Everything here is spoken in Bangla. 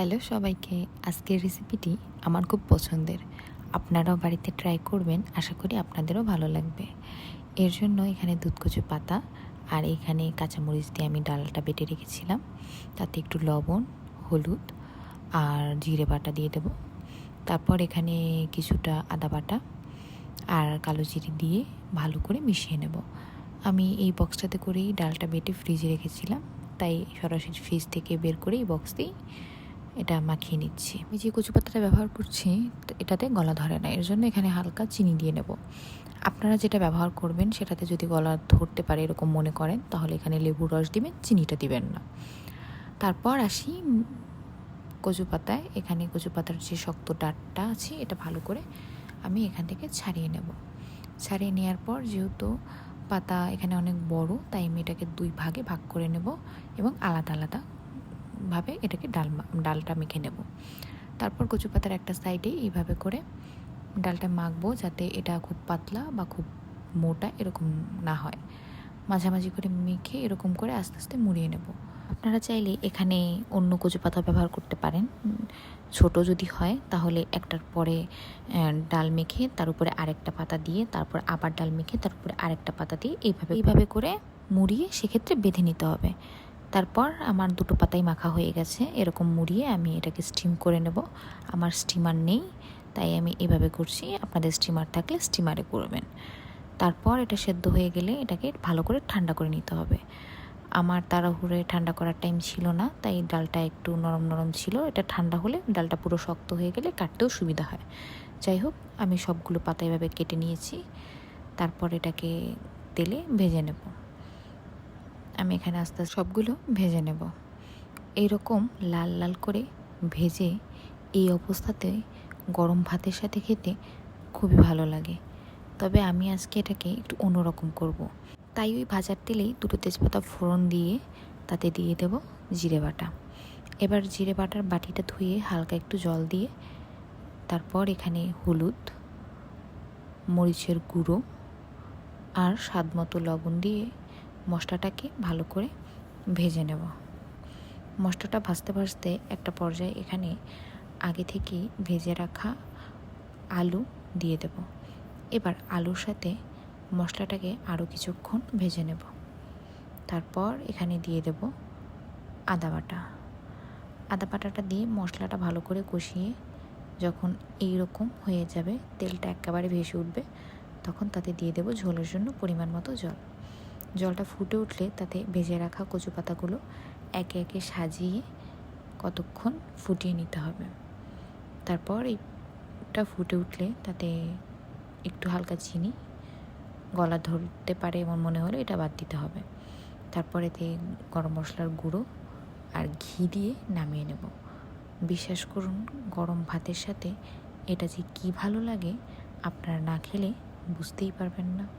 হ্যালো সবাইকে, আজকের রেসিপিটি আমার খুব পছন্দের। আপনারাও বাড়িতে ট্রাই করবেন, আশা করি আপনাদেরও ভালো লাগবে। এর জন্য এখানে দুধকচু পাতা আর এখানে কাঁচামরিচ দিয়ে আমি ডালটা বেটে রেখেছিলাম। তাতে একটু লবণ, হলুদ আর জিরে বাটা দিয়ে দেব। তারপর এখানে কিছুটা আদা বাটা আর কালো জিরে দিয়ে ভালো করে মিশিয়ে নেব। আমি এই বক্সটাতে করেই ডালটা বেটে ফ্রিজে রেখেছিলাম। তাই সরাসরি ফ্রিজ থেকে বের করে এই বক্স দিয়েই এটা মাখিয়ে নিচ্ছি। আমি যে কচু পাতাটা ব্যবহার করছি এটাতে গলা ধরে না, এর জন্য এখানে হালকা চিনি দিয়ে নেব। আপনারা যেটা ব্যবহার করবেন, সেটাতে যদি গলা ধরতে পারে এরকম মনে করেন, তাহলে এখানে লেবুর রস দিবেন, চিনিটা দিবেন না। তারপর আসি কচু পাতায় এখানে কচু পাতার যে শক্ত ডাটটা আছে, এটা ভালো করে আমি এখান থেকে ছাড়িয়ে নেব। ছাড়িয়ে নেওয়ার পর যেহেতু পাতা এখানে অনেক বড়, তাই আমি এটাকে দুই ভাগে ভাগ করে নেব এবং আলাদা আলাদা ভাবে এটাকে ডাল ডালটা মেখে নেব। তারপর কচু পাতার একটা সাইডে এইভাবে করে ডালটা মাখবো যাতে এটা খুব পাতলা বা খুব মোটা এরকম না হয়। মাঝামাঝি করে মেখে এরকম করে আস্তে আস্তে মুড়িয়ে নেব। আপনারা চাইলে এখানে অন্য কচু পাতা ব্যবহার করতে পারেন। ছোট যদি হয় তাহলে একটার পরে ডাল মেখে তার উপরে আরেকটা পাতা দিয়ে তারপর আবার ডাল মেখে তার উপরে আরেকটা পাতা দিয়ে এইভাবে এইভাবে করে মুড়িয়ে সেক্ষেত্রে বেঁধে নিতে হবে। তারপর আমার দুটো পাতাই মাখা হয়ে গেছে। এরকম মুড়িয়ে আমি এটাকে স্টিম করে নেব। আমার স্টিমার নেই, তাই আমি এভাবে করছি। আপনাদের স্টিমার থাকলে স্টিমারে করবেন। তারপর এটা সেদ্ধ হয়ে গেলে এটাকে ভালো করে ঠান্ডা করে নিতে হবে। আমার তাড়াহুড়ে ঠান্ডা করার টাইম ছিল না, তাই ডালটা একটু নরম নরম ছিল। এটা ঠান্ডা হলে ডালটা পুরো শক্ত হয়ে গেলে কাটতেও সুবিধা হয়। যাই হোক, আমি সবগুলো পাতা এভাবে কেটে নিয়েছি। তারপর এটাকে তেলে ভেজে নেব। আমি এখানে আস্তে আস্তে সবগুলো ভেজে নেব। এইরকম লাল লাল করে ভেজে এই অবস্থাতে গরম ভাতের সাথে খেতে খুবই ভালো লাগে। তবে আমি আজকে এটাকে একটু অন্যরকম করব। তাই ওই ভাজার তেলেই দুটো তেজপাতা ফোড়ন দিয়ে তাতে দিয়ে দেব জিরে বাটা। এবার জিরে বাটার বাটিটা ধুয়ে হালকা একটু জল দিয়ে তারপর এখানে হলুদ, মরিচের গুঁড়ো আর স্বাদ মতো লবণ দিয়ে মশলাটাকে ভালো করে ভেজে নেব। মশলাটা ভাজতে ভাজতে একটা পর্যায়ে এখানে আগে থেকে ভেজে রাখা আলু দিয়ে দেব। এবার আলুর সাথে মশলাটাকে আরও কিছুক্ষণ ভেজে নেব। তারপর এখানে দিয়ে দেব আদা বাটা। আদা বাটাটা দিয়ে মশলাটা ভালো করে কষিয়ে যখন এই রকম হয়ে যাবে, তেলটা একেবারে ভেসে উঠবে, তখন তাতে দিয়ে দেব ঝোলের জন্য পরিমাণ মতো জল। জলটা ফুটে উঠলে তাতে ভেজে রাখা কচু পাতাগুলো একে একে সাজিয়ে কতক্ষণ ফুটিয়ে নিতে হবে। তারপর এইটা ফুটে উঠলে তাতে একটু হালকা চিনি, গলা ধরতে পারে এমন মনে হলে এটা বাদ দিতে হবে। তারপর এতে গরম মশলার গুঁড়ো আর ঘি দিয়ে নামিয়ে নেব। বিশ্বাস করুন, গরম ভাতের সাথে এটা যে কী ভালো লাগে আপনারা না খেলে বুঝতেই পারবেন না।